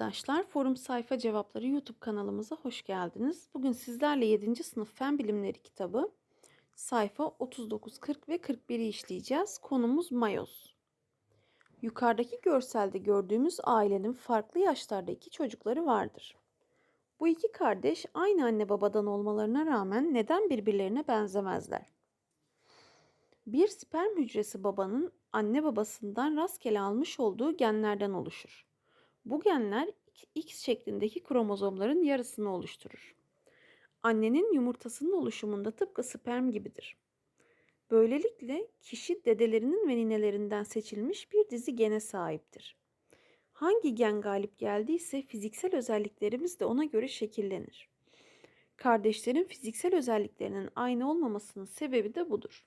arkadaşlar. Forum Sayfa Cevapları YouTube kanalımıza hoş geldiniz. Bugün sizlerle 7. sınıf Fen Bilimleri kitabı sayfa 39, 40 ve 41'i işleyeceğiz. Konumuz mayoz. Yukarıdaki görselde gördüğümüz ailenin farklı yaşlarda iki çocukları vardır. Bu iki kardeş aynı anne babadan olmalarına rağmen neden birbirlerine benzemezler? Bir sperm hücresi babanın anne babasından rastgele almış olduğu genlerden oluşur. Bu genler X şeklindeki kromozomların yarısını oluşturur. Annenin yumurtasının oluşumunda tıpkı sperm gibidir. Böylelikle kişi dedelerinin ve ninelerinden seçilmiş bir dizi gene sahiptir. Hangi gen galip geldiyse fiziksel özelliklerimiz de ona göre şekillenir. Kardeşlerin fiziksel özelliklerinin aynı olmamasının sebebi de budur.